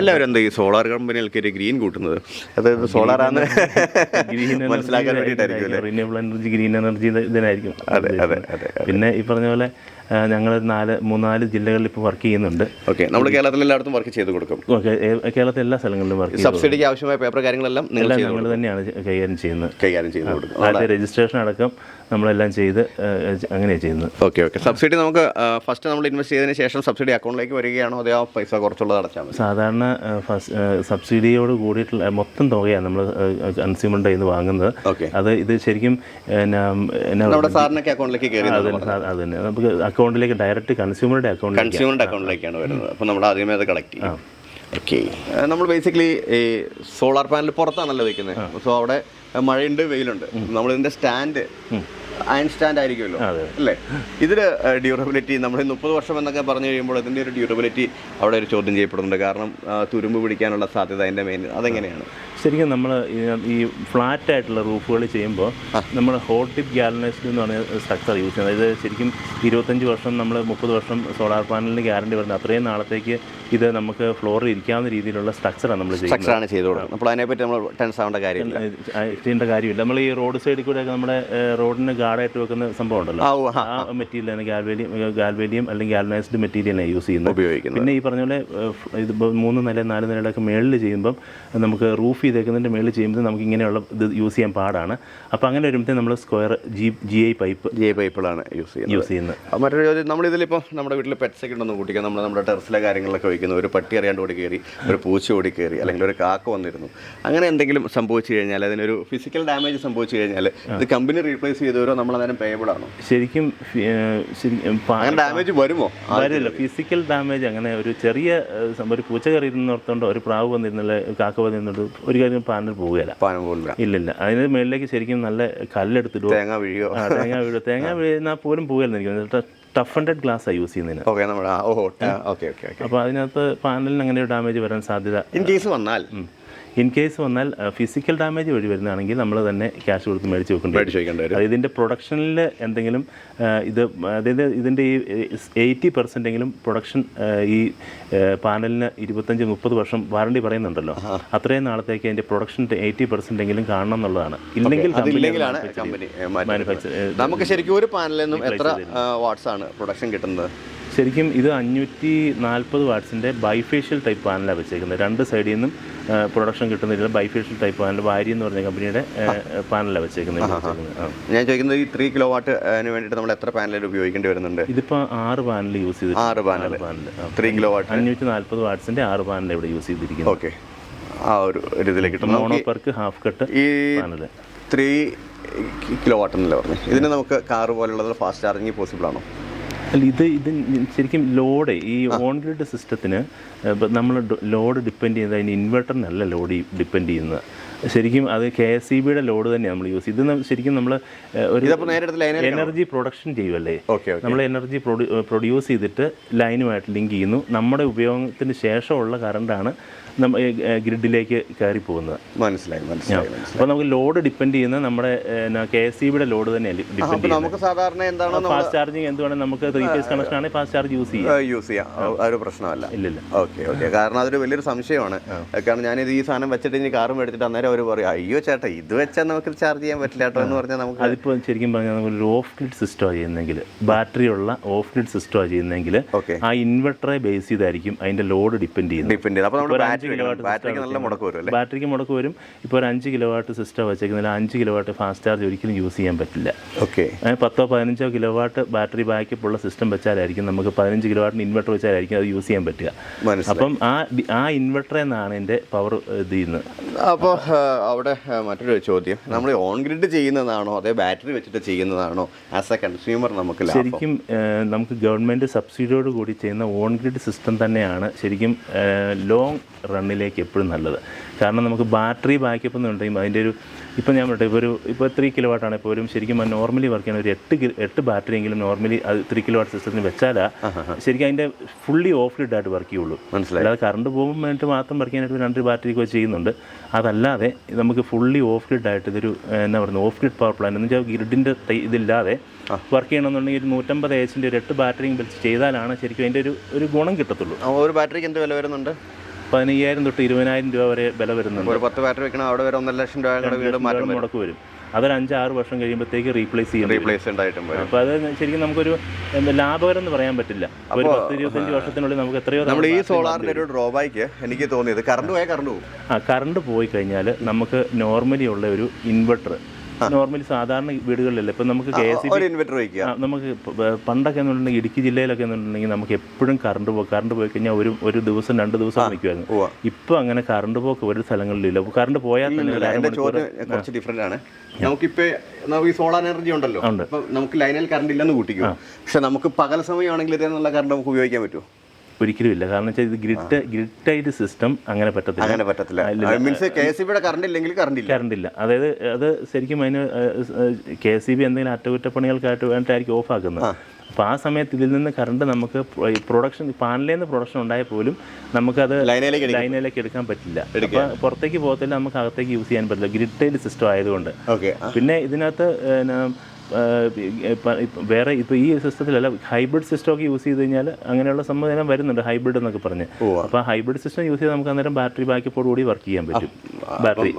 എല്ലാവരും എന്താ ഈ സോളാർ കമ്പനികൾക്ക് ഗ്രീൻ കൂട്ടുന്നത്? അതായത് സോളാർ ആണ് ഗ്രീൻ *laughs* മനസ്സിലാക്കാൻ വേണ്ടിയിട്ടായിരിക്കും റിന്യൂവബിൾ എനർജി ഗ്രീൻ എനർജി ഇതിനായിരിക്കും അതെ അതെ അതെ. പിന്നെ ഈ പറഞ്ഞ പോലെ ഞങ്ങൾ നാല് മൂന്നാൽ ജില്ലകളിൽ ഇപ്പോൾ വർക്ക് ചെയ്യുന്നുണ്ട്. ഓക്കെ നമ്മൾ കേരളത്തിൽ എല്ലായിടത്തും വർക്ക് ചെയ്ത് കൊടുക്കും ഓക്കെ കേരളത്തിൽ എല്ലാ സ്ഥലങ്ങളിലും വർക്ക് സബ്സിഡിക്ക് ആവശ്യമായ പേപ്പർ കാര്യങ്ങളെല്ലാം നിങ്ങൾ എല്ലാം ഞങ്ങൾ തന്നെയാണ് കൈകാര്യം ചെയ്യുന്നത്. കൈകാര്യം ചെയ്ത് കൊടുക്കും. ആദ്യത്തെ രജിസ്ട്രേഷൻ അടക്കം നമ്മളെല്ലാം ചെയ്ത് അങ്ങനെയാണ് ചെയ്യുന്നത്. ഓക്കെ ഓക്കെ സബ്സിഡി നമുക്ക് ഫസ്റ്റ് നമ്മൾ ഇൻവെസ്റ്റ് ചെയ്തതിന് ശേഷം സബ്സിഡി അക്കൗണ്ടിലേക്ക് വരികയാണോ അതോ ആ പൈസ കുറച്ചുള്ളത് അടച്ചാൽ സാധാരണ സബ്സിഡിയോട് കൂടിയിട്ടുള്ള മൊത്തം തുകയാണ് നമ്മൾ കൺസ്യൂമറിന്റെ കയ്യിൽ നിന്ന് വാങ്ങുന്നത്. ഓക്കെ അത് ഇത് ശരിക്കും അക്കൗണ്ടിലേക്ക് അത് തന്നെ. നമുക്ക് അക്കൗണ്ടിലേക്ക് ഡയറക്റ്റ് കൺസ്യൂമറുടെ അക്കൗണ്ട് കൺസ്യൂമറിന്റെ അക്കൗണ്ടിലേക്കാണ് വരുന്നത്. അപ്പോൾ നമ്മൾ ആദ്യമേ അത് കളക്ട് ചെയ്യും. ഓക്കെ നമ്മൾ ബേസിക്കലി ഈ സോളാർ പാനൽ പുറത്താണല്ലോ വെക്കുന്നത് സോ അവിടെ മഴയുണ്ട് വെയിലുണ്ട്. നമ്മളിതിന്റെ സ്റ്റാൻഡ് അയൺ സ്റ്റാൻഡ് ആയിരിക്കുമല്ലോ അല്ലേ? ഇതിൽ ഡ്യൂറബിലിറ്റി നമ്മൾ മുപ്പത് വർഷം എന്നൊക്കെ പറഞ്ഞു കഴിയുമ്പോൾ ഇതിന്റെ ഒരു ഡ്യൂറബിലിറ്റി അവിടെ ഒരു ചോദ്യം ചെയ്യപ്പെടുന്നുണ്ട്. കാരണം തുരുമ്പ് പിടിക്കാനുള്ള സാധ്യത അതിന്റെ മെയിൻ അതെങ്ങനെയാണ്? ശരിക്കും നമ്മൾ ഈ ഫ്ലാറ്റ് ആയിട്ടുള്ള റൂഫുകൾ ചെയ്യുമ്പോൾ നമ്മൾ ഹോട്ട് ടിപ്പ് ഗ്യാലനൈസ്ഡ് എന്ന് പറയുന്ന സ്ട്രക്ചർ യൂസ് ചെയ്യുന്നത്. അതായത് ശരിക്കും ഇരുപത്തഞ്ച് വർഷം നമ്മൾ മുപ്പത് വർഷം സോളാർ പാനലിന് ഗ്യാരണ്ടി വരുന്നത്. അത്രയും നാളത്തേക്ക് ഇത് നമുക്ക് ഫ്ലോറിൽ ഇരിക്കാവുന്ന രീതിയിലുള്ള സ്ട്രക്ചറാണ് നമ്മൾ ചെയ്യുന്നത്. സ്ട്രക്ചറാണ് ചെയ്തു കൊടുക്കുന്നത്. അപ്പോൾ അതിനെപ്പറ്റി നമ്മൾ ടെൻസ് ആവേണ്ട കാര്യമില്ല. ചെയ്യേണ്ട കാര്യമില്ല. നമ്മൾ ഈ റോഡ് സൈഡിൽ കൂടെയൊക്കെ നമ്മുടെ റോഡിന് ഗാർഡായിട്ട് വെക്കുന്ന സംഭവം ഉണ്ടല്ലോ ആ, മെറ്റീരിയൽ ആണ് ഗാൽവേലിയം ഗാൽവേലിയം അല്ലെങ്കിൽ ഗാൽവനൈസ്ഡ് മെറ്റീരിയലാണ് യൂസ് ചെയ്യുന്നത്. ഉപയോഗിക്കുന്നത്. പിന്നെ ഈ പറഞ്ഞ പോലെ ഇത് മൂന്ന് നില നാല് നിലയുടെയൊക്കെ മേളിൽ ചെയ്യുമ്പം നമുക്ക് റൂഫ് ചെയ്തേക്കുന്നതിന്റെ മേളിൽ ചെയ്യുമ്പോൾ നമുക്ക് ഇങ്ങനെയുള്ള ഇത് യൂസ് ചെയ്യാൻ പാടാണ്. അപ്പോൾ അങ്ങനെ വരുമ്പോഴത്തേ നമ്മൾ square G G I pipe G I പൈപ്പിളാണ് use ചെയ്യുന്നത്. യൂസ് ചെയ്യുന്നത്. മറ്റൊരു ചോദ്യം നമ്മളിതിലിപ്പോൾ നമ്മുടെ വീട്ടിൽ പെറ്റ്സൊക്കെ ഉണ്ടെന്ന് കൂട്ടിക്കാൻ നമ്മൾ നമ്മുടെ ടെറസിലെ കാര്യങ്ങളൊക്കെ വയ്ക്കുന്നു. ഒരു പട്ടി അറിയാണ്ട് ഓടി കയറി ഒരു പൂച്ച ഓടി കയറി അല്ലെങ്കിൽ ഒരു കാക്ക വന്നിരുന്നു. അങ്ങനെ എന്തെങ്കിലും സംഭവിച്ചു കഴിഞ്ഞാൽ അതിനൊരു ഫിസിക്കൽ ഡാമേജ് സംഭവിച്ചു കഴിഞ്ഞാൽ ഇത് കമ്പനി റീപ്ലേസ് ചെയ്തവരോ നമ്മൾ അന്നേരം പേയബിൾ ആണോ? ശരിക്കും അങ്ങനെ ഡാമേജ് വരുമോ? വരില്ല ഫിസിക്കൽ ഡാമേജ് അങ്ങനെ ഒരു ചെറിയ ഒരു പൂച്ച കയറിയിരുന്നോർത്തോണ്ടോ ഒരു പ്രാവ് വന്നിരുന്നില്ല കാക്ക വന്നിരുന്നോണ്ട് ഒരു കാര്യം പാനൽ പോവുകയില്ല. പാനം പോകില്ല ഇല്ലില്ല. അതിന് മേളിലേക്ക് ശരിക്കും നല്ല കല്ലെടുത്തിടുക തേങ്ങ വീഴോ തേങ്ങ വീഴുക തേങ്ങ വീഴുന്നാൽ പോലും പോവുകയായിരുന്നു എനിക്ക് ടഫ് ആൻഡ് ഗ്ലാസ് യൂസ് ചെയ്യുന്നതിന്. അപ്പോൾ അതിനകത്ത് പാനലിന് അങ്ങനെ ഒരു ഡാമേജ് വരാൻ സാധ്യത ഇൻ കേസ് വന്നാൽ ഇൻ കേസ് വന്നാൽ ഫിസിക്കൽ ഡാമേജ് വഴി വരുന്നതാണെങ്കിൽ നമ്മൾ തന്നെ ക്യാഷ് കൊടുത്ത് മേടിച്ച് വെക്കേണ്ടി ഇതിന്റെ പ്രൊഡക്ഷനിൽ എന്തെങ്കിലും ഇത് അതായത് ഇതിന്റെ ഈ എയ്റ്റി പെർസെന്റെങ്കിലും പ്രൊഡക്ഷൻ ഈ പാനലിന് ഇരുപത്തഞ്ച് മുപ്പത് വർഷം വാറണ്ടി പറയുന്നുണ്ടല്ലോ. അത്രയും നാളത്തേക്ക് അതിന്റെ പ്രൊഡക്ഷന്റെ എയ്റ്റി പെർസെന്റെങ്കിലും കാണണം എന്നുള്ളതാണ്. ഇല്ലെങ്കിൽ നമുക്ക് ശരിക്കും ഒരു പാനലിൽ നിന്നും എത്ര വാട്ട്സ് ആണ് പ്രൊഡക്ഷൻ കിട്ടുന്നത്? ശരിക്കും ഇത് അഞ്ഞൂറ്റി നാൽപ്പത് വാട്ട്സിന്റെ ബൈഫേഷ്യൽ ടൈപ്പ് പാനലാണ് വെച്ചേക്കുന്നത്. രണ്ട് സൈഡിൽ നിന്നും പ്രൊഡക്ഷൻ കിട്ടുന്ന രീതിയിൽ ബൈഫേഷ്യൽ ടൈപ്പ് പാനൽ വാരി എന്ന് പറഞ്ഞ കമ്പനിയുടെ പാനലാണ് വെച്ചേക്കുന്നത്. ഞാൻ ചോദിക്കുന്നത് ഈ ത്രീ കിലോ വാട്ട് വേണ്ടിയിട്ട് നമ്മൾ എത്ര പാനൽ ഉപയോഗിക്കേണ്ടി വരുന്നുണ്ട്? ഇതിപ്പോൾ ആറ് പാനൽ യൂസ് ചെയ്ത് ആറ് panel panel three kilo watt അഞ്ഞൂറ്റി നാൽപ്പത് വാട്ട്സിന്റെ ആറ് പാനൽ ഇവിടെ യൂസ് ചെയ്തിരിക്കുന്നത് ഓക്കെ ആ ഒരു രീതിയിലേക്ക് ഇതിലേക്ക് കിട്ടും. നമുക്ക് മോണോപ്പർക്ക് ഹാഫ് കട്ട് ഈ ത്രീ കിലോ വാട്ട് എന്നല്ലേ പറഞ്ഞു? ഇതിന് നമുക്ക് കാറ് പോലുള്ളത് ഫാസ്റ്റ് ചാർജിങ് പോസിബിൾ ആണോ? അല്ല ഇത് ഇത് ശരിക്കും ലോഡ് ഈ ഓൺ ഗ്രിഡ് സിസ്റ്റത്തിന് നമ്മൾ ലോഡ് ഡിപ്പെൻഡ് ചെയ്യുന്നത് അതിന് ഇൻവെർട്ടറിനല്ല ലോഡ് ഡിപ്പെൻഡ് ചെയ്യുന്നത്. ശരിക്കും അത് കെ എസ് സി ബിയുടെ ലോഡ് തന്നെ നമ്മൾ യൂസ് ഇത് ശരിക്കും നമ്മൾ ഒരു എനർജി പ്രൊഡക്ഷൻ ചെയ്യുമല്ലേ നമ്മൾ എനർജി പ്രൊഡ്യൂസ് ചെയ്തിട്ട് ലൈനുമായിട്ട് ലിങ്ക് ചെയ്യുന്നു. നമ്മുടെ ഉപയോഗത്തിന് ശേഷമുള്ള കറണ്ടാണ് ഗ്രിഡിലേക്ക് കയറി പോകുന്നത് മനസ്സിലായി മനസ്സിലായി. അപ്പൊ അപ്പോൾ നമുക്ക് ലോഡ് ഡിപ്പെൻഡ് ചെയ്യുന്ന നമ്മുടെ കെ എസ് സി ബിയുടെ ലോഡ് തന്നെ ഡിപ്പെൻഡ് അപ്പോൾ നമുക്ക് സാധാരണ എന്താണ് ഫാസ്റ്റ് ചാർജിങ് എന്തുവേണം നമുക്ക് ത്രീ ഫേസ് കണക്ഷൻ ആണെങ്കിൽ ഫാസ്റ്റ് ചാർജ് യൂസ് ചെയ്യാം. യൂസ് ചെയ്യാം. ഒരു പ്രശ്നമല്ല. ഇല്ലില്ല. Okay okay. കാരണം അതൊരു വലിയൊരു സംശയമാണ്. കാരണം ഞാനിത് ഈ സാധനം വെച്ചിട്ട് ഇനി കാറും എടുത്തിട്ട് അന്നേരം അവർ പറയും അയ്യോ ചേട്ടാ ഇത് വെച്ചാൽ നമുക്ക് ചാർജ് ചെയ്യാൻ പറ്റില്ല കേട്ടോ എന്ന് പറഞ്ഞാൽ നമുക്ക് അതിപ്പോൾ ശരിക്കും പറഞ്ഞാൽ നമ്മൾ ഒരു ഓഫ് ഗ്രിഡ് സിസ്റ്റമാണ് ചെയ്യുന്നെങ്കിൽ ബാറ്ററി ഉള്ള ഓഫ് ഗ്രിഡ് സിസ്റ്റമാണ് ചെയ്യുന്നെങ്കിൽ ഓക്കെ ആ ഇൻവെർട്ടറെ ബേസ് ചെയ്തായിരിക്കും അതിന്റെ ലോഡ് ഡിപ്പെൻഡ് ചെയ്യുന്നത്. ഡിപ്പെൻഡ് ചെയ്യുന്നത്. അപ്പോൾ നമ്മൾ ബാറ്ററി അഞ്ച് കിലോ വാട്ട് ബാറ്ററിക്ക് നല്ല മുടക്ക് വരും അല്ലേ? ബാറ്ററിക്ക് മുടക്ക് വരും. ഇപ്പോൾ ഒരു അഞ്ച് കിലോ വാട്ട് സിസ്റ്റം വെച്ചേക്കുന്നതിൽ അഞ്ച് കിലോ വാട്ട് ഫാസ്റ്റ് ചാർജ് ഒരിക്കലും യൂസ് ചെയ്യാൻ പറ്റില്ല. ഓക്കെ പത്തോ പതിനഞ്ചോ കിലോ വാട്ട് ബാറ്ററി ബാക്കപ്പ് ഉള്ള സിസ്റ്റം വെച്ചാലായിരിക്കും നമുക്ക് പതിനഞ്ച് കിലോ വാട്ടിന് ഇൻവെർട്ടർ വെച്ചാലായിരിക്കും അത് യൂസ് ചെയ്യാൻ പറ്റുക. അപ്പം ആ ആ ഇൻവെർട്ടറിൽ നിന്നാണ് എന്റെ പവർ ഇത് ചെയ്യുന്നത്. അപ്പോൾ അവിടെ മറ്റൊരു ചോദ്യം. നമ്മൾ ഓൺ ഗ്രിഡ് ചെയ്യുന്നതാണോ അതേ ബാറ്ററി വെച്ചിട്ട് ചെയ്യുന്നതാണോ ആസ് എ കൺസ്യൂമർ നമുക്ക് ശരിക്കും നമുക്ക് ഗവൺമെന്റ് സബ്സിഡിയോട് കൂടി ചെയ്യുന്ന ഓൺ ഗ്രിഡ് സിസ്റ്റം തന്നെയാണ് ശരിക്കും ലോങ് റണ്ണിലേക്ക് എപ്പോഴും നല്ലത്. കാരണം നമുക്ക് ബാറ്ററി ബാക്കപ്പ് എന്നുണ്ടെങ്കിൽ അതിന്റെ ഒരു ഇപ്പം ഞാൻ പറയട്ടെ ഇപ്പോൾ ഒരു ഇപ്പോൾ ത്രീ കിലോ വാട്ടാണ് ഇപ്പോൾ ഒരു ശരിക്കും നോർമലി വർക്ക് ചെയ്യുന്ന ഒരു എട്ട് എട്ട് ബാറ്ററി എങ്കിലും നോർമലി അത് ത്രീ കിലോ വാട്ട് സിസ്റ്റത്തിന് വെച്ചാലാ ശരിക്കും അതിന്റെ ഫുള്ളി ഓഫ് ഗ്രിഡ് ആയിട്ട് വർക്ക് ചെയ്യുള്ളൂ. മനസ്സിലായി. അല്ലാതെ കറണ്ട് പോകുമ്പോൾ വേണ്ടിയിട്ട് മാത്രം വർക്ക് ചെയ്യാനായിട്ട് രണ്ട് ബാറ്ററി ഒക്കെ ചെയ്യുന്നുണ്ട്. അതല്ലാതെ നമുക്ക് ഫുള്ളി ഓഫ് ഗ്രിഡ് ആയിട്ട് ഇതൊരു എന്നാ പറയുന്നത് ഓഫ് ഗ്രിഡ് പവർ പ്ലാന്റ് എന്ന് വെച്ചാൽ ഗ്രിഡിന്റെ ഇതില്ലാതെ വർക്ക് ചെയ്യണമെന്നുണ്ടെങ്കിൽ ഒരു നൂറ്റമ്പത് ഏച്ചിന്റെ ഒരു എട്ട് ബാറ്ററിയും വെച്ച് ചെയ്താലാണ് ശരിക്കും അതിന്റെ ഒരു ഒരു ഗുണം കിട്ടത്തുള്ളൂ. ഒരു ബാറ്ററിക്ക് എന്ത് വില വരുന്നുണ്ട്? പതിനയ്യായിരം തൊട്ട് ഇരുപതിനായിരം രൂപ വരെ വില വരുന്നുണ്ട്. ഒരു പത്ത് ബാറ്ററി വെക്കണം അവിടെ വരെ ഒന്നര ലക്ഷം രൂപ കൂടെ വീട് മാറ്റം മുടക്ക് വരും. അതൊരു അഞ്ചാറ് വർഷം കഴിയുമ്പോഴത്തേക്ക് റീപ്ലേസ് ചെയ്യും റീപ്ലേസ് ഉണ്ടായിട്ടും അപ്പോൾ അത് ശരിക്കും നമുക്കൊരു ലാഭകരം എന്ന് പറയാൻ പറ്റില്ല. ഒരു പത്ത് ഇരുപത്തഞ്ച് വർഷത്തിനുള്ളിൽ നമുക്ക് എത്രയോ നമ്മൾ ഈ സോളാറിന്റെ ഒരു ഡ്രോബാക്ക് എനിക്ക് തോന്നിയത് കറണ്ട് പോയാൽ കറണ്ട് പോകും ആ കറണ്ട് പോയി കഴിഞ്ഞാൽ നമുക്ക് നോർമലി ഉള്ള ഒരു ഇൻവെർട്ടർ നോർമലി സാധാരണ വീടുകളിലല്ല? ഇപ്പം നമുക്ക് കെ എസ് ഇൻവെർട്ടർ വയ്ക്കുക. നമുക്ക് പണ്ടൊക്കെ എന്നുണ്ടെങ്കിൽ ഇടുക്കി ജില്ലയിലൊക്കെ എന്നുണ്ടെങ്കിൽ നമുക്ക് എപ്പോഴും കറണ്ട് പോകും കറണ്ട് പോയി കഴിഞ്ഞാൽ ഒരു ഒരു ദിവസം രണ്ട് ദിവസം നിൽക്കുമായിരുന്നു ഇപ്പൊ അങ്ങനെ കറണ്ട് പോക്ക് ഒരു സ്ഥലങ്ങളിലില്ല. കറണ്ട് പോയാൽ തന്നെ കുറച്ച് ആണ്. നമുക്കിപ്പോ നമുക്ക് ഈ സോളാർ എനർജി ഉണ്ടല്ലോ. ഉണ്ട്. നമുക്ക് ലൈനിൽ കറണ്ട് ഇല്ലെന്ന് കൂട്ടിക്കും. പക്ഷെ നമുക്ക് പകൽ സമയമാണെങ്കിൽ ഇതേ നല്ല കറണ്ട് നമുക്ക് ഉപയോഗിക്കാൻ പറ്റുമോ? ഒരിക്കലും ഇല്ല. കാരണം വെച്ചാൽ ഇത് ഗ്രിഡ് ഗ്രിഡ് ടൈറ്റ് സിസ്റ്റം അങ്ങനെ പറ്റത്തില്ല. അങ്ങനെ പറ്റത്തില്ല. മീൻസ് കെ എസ് ബിയുടെ കറണ്ട് ഇല്ലെങ്കിൽ കറണ്ട് ഇല്ല. കറണ്ട് ഇല്ല. അതായത് അത് ശരിക്കും അതിന് കെ സി ബി എന്തെങ്കിലും അറ്റകുറ്റപ്പണികൾക്കായിട്ട് വേണ്ടിയിട്ടായിരിക്കും ഓഫ് ആക്കുന്നത് അപ്പോൾ ആ സമയത്ത് ഇതിൽ നിന്ന് കറണ്ട് നമുക്ക് പ്രൊഡക്ഷൻ പാനലിൽ നിന്ന് പ്രൊഡക്ഷൻ ഉണ്ടായാൽ പോലും നമുക്കത് ലൈനിലേക്ക് ലൈനിലേക്ക് എടുക്കാൻ പറ്റില്ല. അപ്പോൾ പുറത്തേക്ക് പോകത്തില്ല നമുക്ക് അകത്തേക്ക് യൂസ് ചെയ്യാൻ പറ്റില്ല. ഗ്രിഡ് സിസ്റ്റം ആയതുകൊണ്ട്. ഓക്കെ പിന്നെ ഇതിനകത്ത് വേറെ ഇപ്പോൾ ഈ സിസ്റ്റത്തിലല്ല ഹൈബ്രിഡ് സിസ്റ്റം ഒക്കെ യൂസ് ചെയ്ത് കഴിഞ്ഞാൽ അങ്ങനെയുള്ള സംവിധാനം വരുന്നുണ്ട് ഹൈബ്രിഡ് എന്നൊക്കെ പറഞ്ഞ്. അപ്പോൾ ഹൈബ്രിഡ് സിസ്റ്റം യൂസ് ചെയ്ത് നമുക്ക് അന്നേരം ബാറ്ററി ബാക്കപ്പോട് കൂടി വർക്ക് ചെയ്യാൻ പറ്റും. ബാറ്ററി.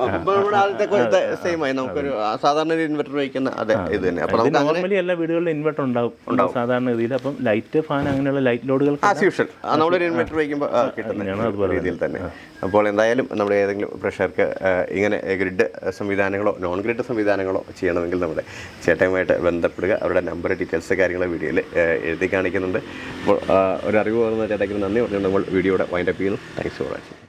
നോർമലി എല്ലാ വീടുകളിലും ഇൻവെർട്ടർ ഉണ്ടാവും. സാധാരണ രീതിയിൽ അപ്പം ലൈറ്റ് ഫാൻ അങ്ങനെയുള്ള ലൈറ്റ് ലോഡുകൾ അപ്പോൾ എന്തായാലും നമ്മൾ ഏതെങ്കിലും പ്രഷർക്ക് ഇങ്ങനെ ഗ്രിഡ് സംവിധാനങ്ങളോ നോൺ ഗ്രിഡ് സംവിധാനങ്ങളോ ചെയ്യണമെങ്കിൽ നമ്മുടെ ചേട്ടയുമായിട്ട് ബന്ധപ്പെടുക. അവരുടെ നമ്പർ ഡീറ്റെയിൽസ് കാര്യങ്ങൾ വീഡിയോയിൽ എഴുതി കാണിക്കുന്നുണ്ട്. അപ്പോൾ ഒരു അറിവ് പകർന്ന ചേട്ടയ്ക്ക് നന്ദി പറഞ്ഞുകൊണ്ട് നമ്മൾ വീഡിയോയുടെ വൈൻഡപ്പ് ചെയ്യുന്നു. Thanks for watching